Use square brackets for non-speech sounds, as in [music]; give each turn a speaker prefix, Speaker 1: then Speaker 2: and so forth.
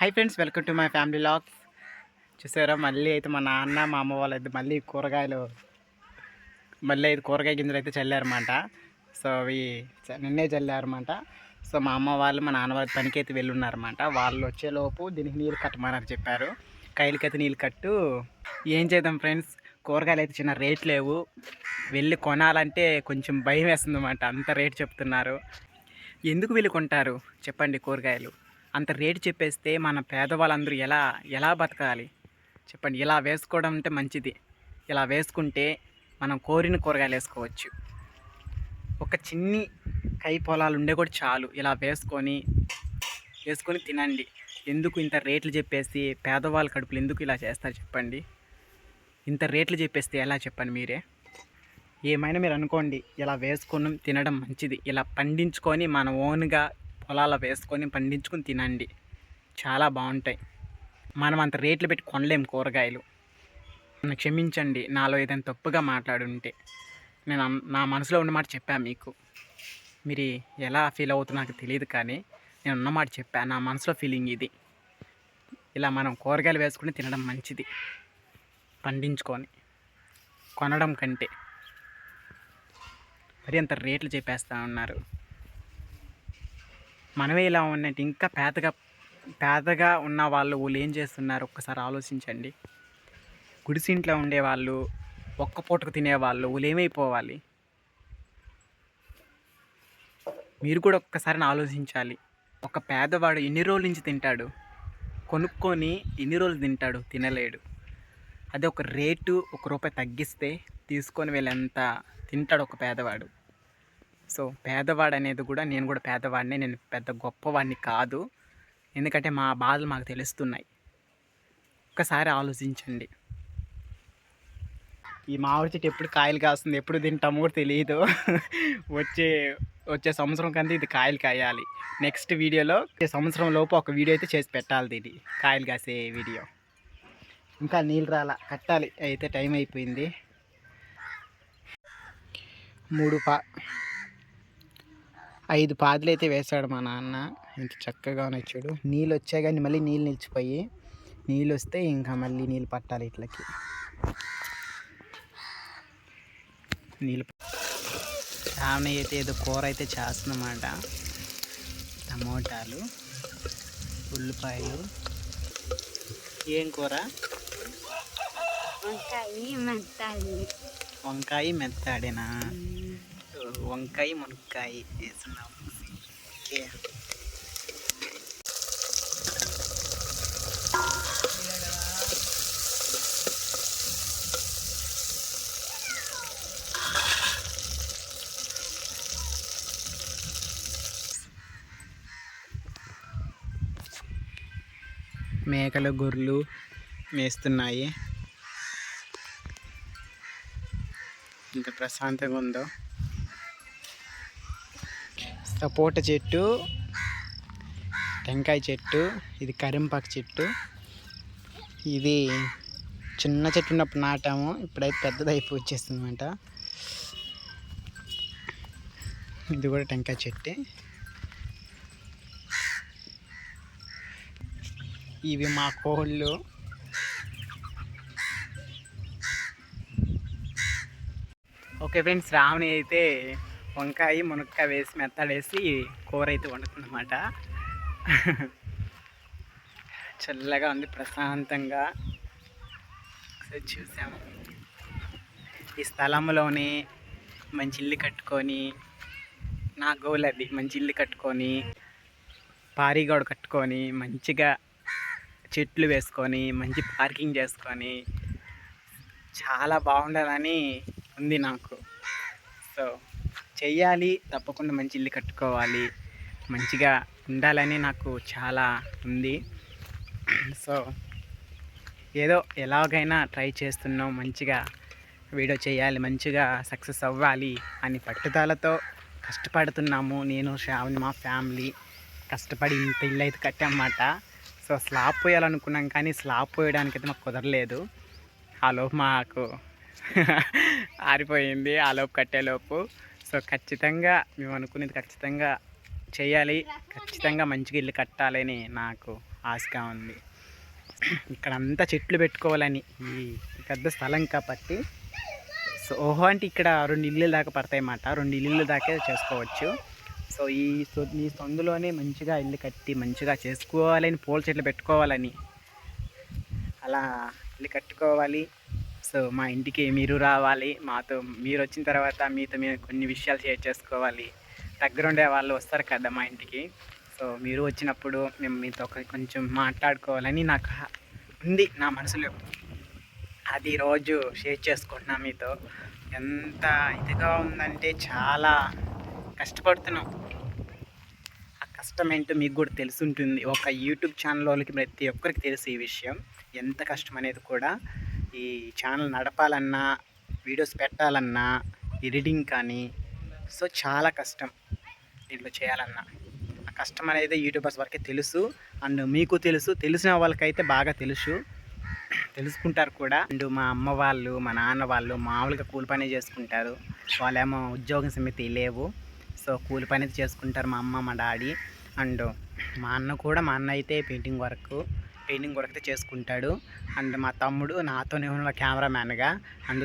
Speaker 1: Hi friends welcome to my family vlogs చూసారా మళ్ళీ అయితే మా నాన్న మా అమ్మ వాళ్ళు అయితే మళ్ళీ కూరగాయలు మళ్ళీ అయితే కూరగాయ గింజలు అయితే చల్లారన్నమాట సో అవి నిన్నే చల్లారన్నమాట సో మా అమ్మ వాళ్ళు మా నాన్న వాళ్ళ పనికి అయితే వెళ్ళున్నారన్నమాట వాళ్ళు వచ్చేలోపు దీనికి నీళ్ళు కట్టమని చెప్పారు. కైలకైతే నీళ్ళు కట్టు. ఏం చేద్దాం ఫ్రెండ్స్ కూరగాయలు అయితే చిన్న రేట్ లేవు. వెళ్ళి కొనాలంటే కొంచెం భయం వేస్తుంది అన్నమాట అంత రేట్ చెప్తున్నారు. ఎందుకు వీళ్ళు కొంటారు? చెప్పండి కూరగాయలు. అంత రేటు చెప్పేస్తే మన పేదవాళ్ళందరూ ఎలా ఎలా బతకాలి? చెప్పండి. ఇలా వేసుకోవడం అంటే మంచిది. ఇలా వేసుకుంటే మనం కోరిన కూరగాయలు వేసుకోవచ్చు. ఒక చిన్ని కై పొలాలు ఉండే కూడా చాలు. ఇలా వేసుకొని వేసుకొని తినండి. ఎందుకు ఇంత రేట్లు చెప్పేసి పేదవాళ్ళ కడుపులు ఎందుకు ఇలా చేస్తారు చెప్పండి? ఇంత రేట్లు చెప్పేస్తే ఎలా చెప్పండి మీరే? ఏమైనా మీరు అనుకోండి ఇలా వేసుకొని తినడం మంచిది. ఇలా పండించుకొని మన ఓన్గా పొలాల్లో వేసుకొని పండించుకొని తినండి. చాలా బాగుంటాయి. మనం అంత రేట్లు పెట్టి కొనలేం కూరగాయలు. నన్ను క్షమించండి నాలో ఏదైనా తప్పుగా మాట్లాడుంటే నేను అన్- నా మనసులో ఉన్న మాట చెప్పాను మీకు. మీరు ఎలా ఫీల్ అవుతుందో నాకు తెలియదు కానీ నేను ఉన్న మాట చెప్పాను నా మనసులో ఫీలింగ్ ఇది. ఇలా మనం కూరగాయలు వేసుకుని తినడం మంచిది. పండించుకొని కొనడం కంటే. మరి అంత రేట్లు చెప్పేస్తా ఉన్నారు. మనమే ఇలా ఉన్నట్టు ఇంకా పేదగా పేదగా ఉన్న వాళ్ళు వాళ్ళు ఏం చేస్తున్నారు? ఒక్కసారి ఆలోచించండి. గుడిసింట్లో ఉండేవాళ్ళు ఒక్క పూటకు తినేవాళ్ళు వాళ్ళు ఏమైపోవాలి? మీరు కూడా ఒక్కసారి ఆలోచించాలి. ఒక పేదవాడు ఎన్ని రోజుల నుంచి తింటాడు? కొనుక్కొని ఎన్ని రోజులు తింటాడు? తినలేడు. అదే ఒక రేటు ఒక రూపాయి తగ్గిస్తే తీసుకొని వెళ్ళేంత తింటాడు ఒక పేదవాడు. సో పేదవాడు అనేది కూడా నేను కూడా పేదవాడిని నేను పెద్ద గొప్పవాడిని కాదు. ఎందుకంటే మా బాధలు మాకు తెలుస్తున్నాయి. ఒక్కసారి ఆలోచించండి. ఈ మామిడి చెట్టు ఎప్పుడు కాయలు కాస్తుంది ఎప్పుడు తింటామో కూడా తెలియదు వచ్చే వచ్చే సంవత్సరం కంటే ఇది కాయలు కాయాలి. నెక్స్ట్ వీడియోలో వచ్చే సంవత్సరం లోపు ఒక వీడియో అయితే చేసి పెట్టాలి దీన్ని. కాయలు కాసే వీడియో. ఇంకా నీళ్ళు రాలా కట్టాలి. అయితే టైం అయిపోయింది. మూడు పా ఐదు పాదులు అయితే వేశాడు మా నాన్న. ఇంత చక్కగా ఉన్నాయి చూడు. నీళ్ళు వచ్చాయి కానీ మళ్ళీ నీళ్ళు నిలిచిపోయి నీళ్ళు వస్తే ఇంకా మళ్ళీ నీళ్ళు పట్టాలి ఇట్లకి. నీళ్ళు ఆమె అయితే ఏదో కూర అయితే చేస్తుందన్నమాట. టమోటాలు ఉల్లిపాయలు. ఏం కూర?
Speaker 2: వంకాయ
Speaker 1: మెత్తాడేనా వంకాయ మునక్కాయ వేస్తున్నాం ఓకే. మేకలు గొర్రెలు మేస్తున్నాయి. ఇంత ప్రశాంతంగా ఉందో. సపోటా చెట్టు టెంకాయ చెట్టు ఇది కరింపాకు చెట్టు. ఇది చిన్న చెట్టు ఉన్నప్పుడు నాటాము ఇప్పుడైతే పెద్దదైపు వచ్చేస్తుంది అనమాట ఇది కూడా టెంకాయ చెట్టే. ఇవి మా కోళ్ళు. ఓకే ఫ్రెండ్స్ రావణి అయితే వంకాయ మునక్కాయ వేసి మెత్తడేసి కూర అయితే వండుతుందన్నమాట. చల్లగా ఉంది ప్రశాంతంగా. చూసాము. ఈ స్థలంలోనే మంచి ఇల్లు కట్టుకొని నా గోల్ అది మంచి ఇల్లు కట్టుకొని పారిగోడ కట్టుకొని మంచిగా చెట్లు వేసుకొని మంచి పార్కింగ్ చేసుకొని చాలా బాగుండాలని ఉంది నాకు. సో చెయ్యాలి తప్పకుండా మంచి ఇల్లు కట్టుకోవాలి మంచిగా ఉండాలని నాకు చాలా ఉంది. సో ఏదో ఎలాగైనా ట్రై చేస్తున్నాం మంచిగా వీడియో చేయాలి మంచిగా సక్సెస్ అవ్వాలి అని పట్టుదలతో కష్టపడుతున్నాము. నేను శ్రావణి మా ఫ్యామిలీ కష్టపడి ఇంత ఇల్లు అయితే కట్టామాట సో స్లాబ్ పోయాలనుకున్నాం కానీ స్లాబ్ పోయడానికి అయితే మాకు కుదరలేదు. ఆ లోపు మాకు [laughs] ఆరిపోయింది ఆ లోపు కట్టేలోపు. సో ఖచ్చితంగా మేము అనుకునేది ఖచ్చితంగా చేయాలి. ఖచ్చితంగా మంచిగా ఇల్లు కట్టాలని నాకు ఆశగా ఉంది. ఇక్కడ అంతా చెట్లు పెట్టుకోవాలని ఈ పెద్ద స్థలం కాబట్టి. సో ఓహో అంటే ఇక్కడ రెండు ఇల్లు దాకా పడతాయి అన్నమాట. రెండు ఇల్లు దాకా చేసుకోవచ్చు. సో ఈ సొ- ఈ సొందులోనే మంచిగా ఇల్లు కట్టి మంచిగా చేసుకోవాలని పూల చెట్లు పెట్టుకోవాలని అలా ఇల్లు కట్టుకోవాలి. సో మా ఇంటికి మీరు రావాలి మాతో మీరు వచ్చిన తర్వాత మీతో మేము కొన్ని విషయాలు షేర్ చేసుకోవాలి. దగ్గర ఉండే వాళ్ళు వస్తారు కదా మా ఇంటికి. సో మీరు వచ్చినప్పుడు మేము మీతో ఒక కొంచెం మాట్లాడుకోవాలని నాకు ఉంది నా మనసులో. అది రోజు షేర్ చేసుకుంటున్నా మీతో. ఎంత ఇదిగా ఉందంటే చాలా కష్టపడుతున్నాం. ఆ కష్టం ఏంటో మీకు కూడా తెలుసుంటుంది. ఒక యూట్యూబ్ ఛానల్ వాళ్ళకి ప్రతి ఒక్కరికి తెలుసు ఈ విషయం. ఎంత కష్టం అనేది కూడా. ఈ ఛానల్ నడపాలన్నా వీడియోస్ పెట్టాలన్నా ఎడిటింగ్ కానీ సో చాలా కష్టం దీంట్లో చేయాలన్నా. ఆ కష్టం అనేది యూట్యూబర్స్ వరకే తెలుసు అండ్ మీకు తెలుసు తెలిసిన వాళ్ళకైతే బాగా తెలుసు. తెలుసుకుంటారు కూడా. అండ్ మా అమ్మ వాళ్ళు మా నాన్న వాళ్ళు మామూలుగా కూలి పని చేసుకుంటారు. వాళ్ళేమో ఉద్యోగం సమితి లేవు. సో కూలి పని చేసుకుంటారు మా అమ్మ మా డాడీ. అండ్ మా అన్న కూడా మా అన్న అయితే పెయింటింగ్ వర్క్. పెయింటింగ్ వర్క్ అయితే చేసుకుంటాడు. అండ్ మా తమ్ముడు నాతోనే ఉన్న కెమెరామ్యాన్గా. అండ్